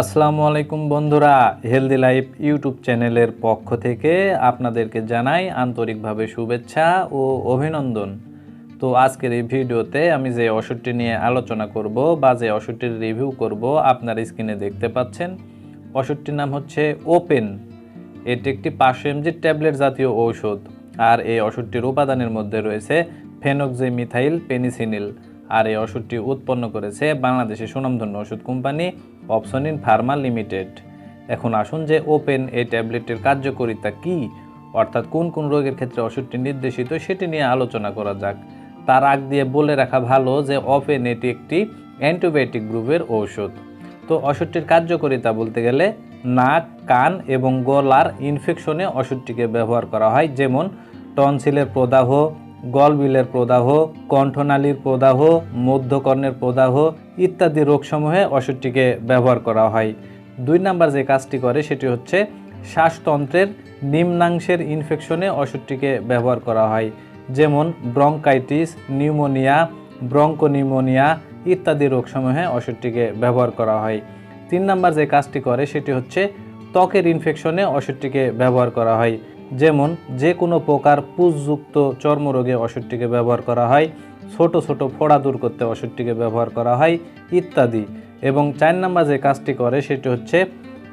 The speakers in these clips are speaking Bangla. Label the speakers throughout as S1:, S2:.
S1: আসসালামু আলাইকুম বন্ধুরা হেলদি লাইফ ইউটিউব চ্যানেলের পক্ষ থেকে আপনাদেরকে জানাই আন্তরিকভাবে শুভেচ্ছা ও অভিনন্দন। তো আজকের এই ভিডিওতে আমি যে ওষুধটি নিয়ে আলোচনা করব বা যে ওষুধটির রিভিউ করব আপনার স্ক্রিনে দেখতে পাচ্ছেন, ওষুধটির নাম হচ্ছে ওপেন এটি একটি পাঁচশো এমজি ট্যাবলেট জাতীয় ঔষধ। আর এই ওষুধটির উপাদানের মধ্যে রয়েছে ফেনক্সিমিথাইল পেনিসিনিল। আর এই ওষুধটি উৎপন্ন করেছে বাংলাদেশের সুনামধন্য ওষুধ কোম্পানি অপসনিন ফার্মা লিমিটেড। এখন আসুন যে ওপেন এই ট্যাবলেটের কার্যকারিতা কি, অর্থাৎ কোন কোন রোগের ক্ষেত্রে ওষুধটি নির্দেশিত সেটি নিয়ে আলোচনা করা যাক। তার আগ দিয়ে বলে রাখা ভালো যে ওপেন এটি একটি অ্যান্টিবায়োটিক গ্রুপের ঔষধ। তো ওষুধটির কার্যকারিতা বলতে গেলে নাক, কান এবং গলার ইনফেকশনে ওষুধটিকে ব্যবহার করা হয়, যেমন টনসিলের প্রদাহ গলবিলের প্রদাহ, কণ্ঠনালীর প্রদাহ, মধ্যকর্ণের প্রদাহ ইত্যাদি রোগসমূহে ওষুধটিকে ব্যবহার করা হয়। দুই নাম্বার যে কাজটি করে সেটি হচ্ছে শ্বাসতন্ত্রের নিম্নাংশের ইনফেকশনে ওষুধটিকে ব্যবহার করা হয়। যেমন ব্রঙ্কাইটিস, নিউমোনিয়া, ব্রঙ্কোনিউমোনিয়া ইত্যাদি রোগসমূহে ওষুধটিকে ব্যবহার করা হয়। তিন নাম্বার যে কাজটি করে সেটি হচ্ছে ত্বকের ইনফেকশনে ওষুধটিকে ব্যবহার করা হয়। যেমন যে কোনো প্রকার পুষযুক্ত চর্মরোগে ওষুধটিকে ব্যবহার করা হয়, ছোট ছোট ফোড়া দূর করতে ওষুধটিকে ব্যবহার করা হয়, ইত্যাদি। এবং চার নাম্বার যে কাজটি করে সেটি হচ্ছে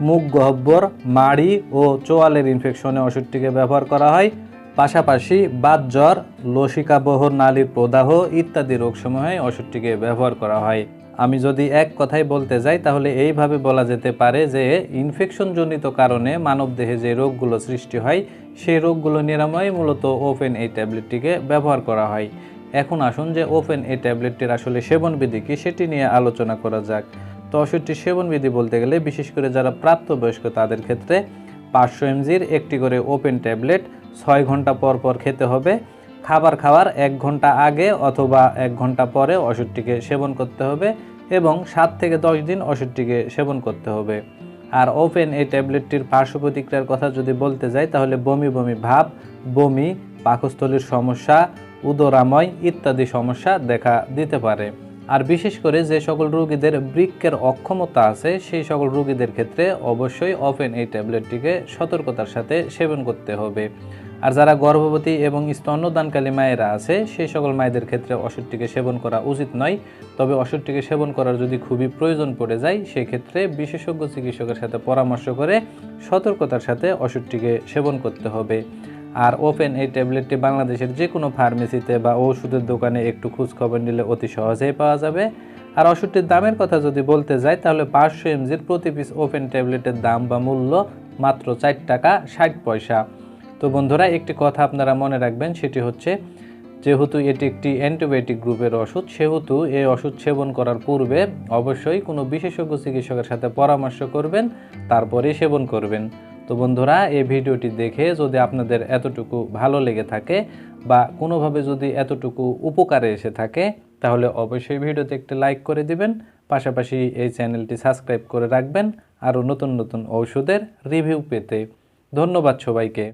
S1: মুখ গহ্বর, মাড়ি ও চোয়ালের ইনফেকশনে ওষুধটিকে ব্যবহার করা হয়। পাশাপাশি বাত জ্বর, লসিকাবহ, নালীর প্রদাহ ইত্যাদি রোগসমূহে ওষুধটিকে ব্যবহার করা হয়। আমি যদি এক কথাই বলতে যাই, তাহলে এইভাবে বলা যেতে পারে যে ইনফেকশনজনিত কারণে মানবদেহে যে রোগগুলো সৃষ্টি হয়, সেই রোগগুলো নিরাময়ে মূলত ওপেন এই ট্যাবলেটটিকে ব্যবহার করা হয়। এখন আসুন যে, ওপেন এই ট্যাবলেটটির আসলে সেবনবিধি কি, সেটি নিয়ে আলোচনা করা যাক। তো ওষুধটির সেবনবিধি বলতে গেলে, বিশেষ করে যারা প্রাপ্তবয়স্ক, তাদের ক্ষেত্রে পাঁচশো এমজির একটি করে ওপেন ট্যাবলেট ছয় ঘণ্টা পর পর খেতে হবে। খাবার খাওয়ার এক ঘণ্টা আগে অথবা এক ঘণ্টা পরে ওষুধটিকে সেবন করতে হবে এবং সাত থেকে দশ দিন ওষুধটিকে সেবন করতে হবে। আর ওপেন এই ট্যাবলেটটির পার্শ্ব প্রতিক্রিয়ার কথা যদি বলতে যাই, তাহলে বমি বমি ভাব, বমি, পাকস্থলীর সমস্যা, উদরাময় ইত্যাদি সমস্যা দেখা দিতে পারে। আর বিশেষ করে যে সকল রোগীদের বৃক্ষের অক্ষমতা আছে, সেই সকল রোগীদের ক্ষেত্রে অবশ্যই ওপেন এই ট্যাবলেটটিকে সতর্কতার সাথে সেবন করতে হবে। আর যারা গর্ভবতী এবং স্তন্যদানকালী মায়েরা আছে, সেই সকল মায়েদের ক্ষেত্রে ওষুধটিকে সেবন করা উচিত নয়। তবে ওষুধটিকে সেবন করার যদি খুবই প্রয়োজন পড়ে যায়, সেক্ষেত্রে বিশেষজ্ঞ চিকিৎসকের সাথে পরামর্শ করে সতর্কতার সাথে ওষুধটিকে সেবন করতে হবে। আর ওপেন এই ট্যাবলেটটি বাংলাদেশের যে কোনো ফার্মেসিতে বা ওষুধের দোকানে একটু খোঁজখবর নিলে অতি সহজেই পাওয়া যাবে। আর ওষুধটির দামের কথা যদি বলতে যাই, তাহলে পাঁচশো এমজির প্রতি পিস ওপেন ট্যাবলেটের দাম বা মূল্য মাত্র চার টাকা ষাট পয়সা। তো বন্ধুরা, একটি কথা আপনারা মনে রাখবেন, সেটি হচ্ছে যেহেতু এটি একটি অ্যান্টিবায়োটিক গ্রুপের ওষুধ, সেহেতু এই ওষুধ সেবন করার পূর্বে অবশ্যই কোনো বিশেষজ্ঞ চিকিৎসকের সাথে পরামর্শ করবেন তারপরেই সেবন করবেন। তো বন্ধুরা, এই ভিডিওটি দেখে যদি আপনাদের এতটুকু ভালো লেগে থাকে বা কোনোভাবে যদি এতটুকু উপকারে এসে থাকে, তাহলে অবশ্যই ভিডিওতে একটি লাইক করে দিবেন, পাশাপাশি এই চ্যানেলটি সাবস্ক্রাইব করে রাখবেন, আরও নতুন নতুন ঔষধের রিভিউ পেতে। ধন্যবাদ সবাইকে।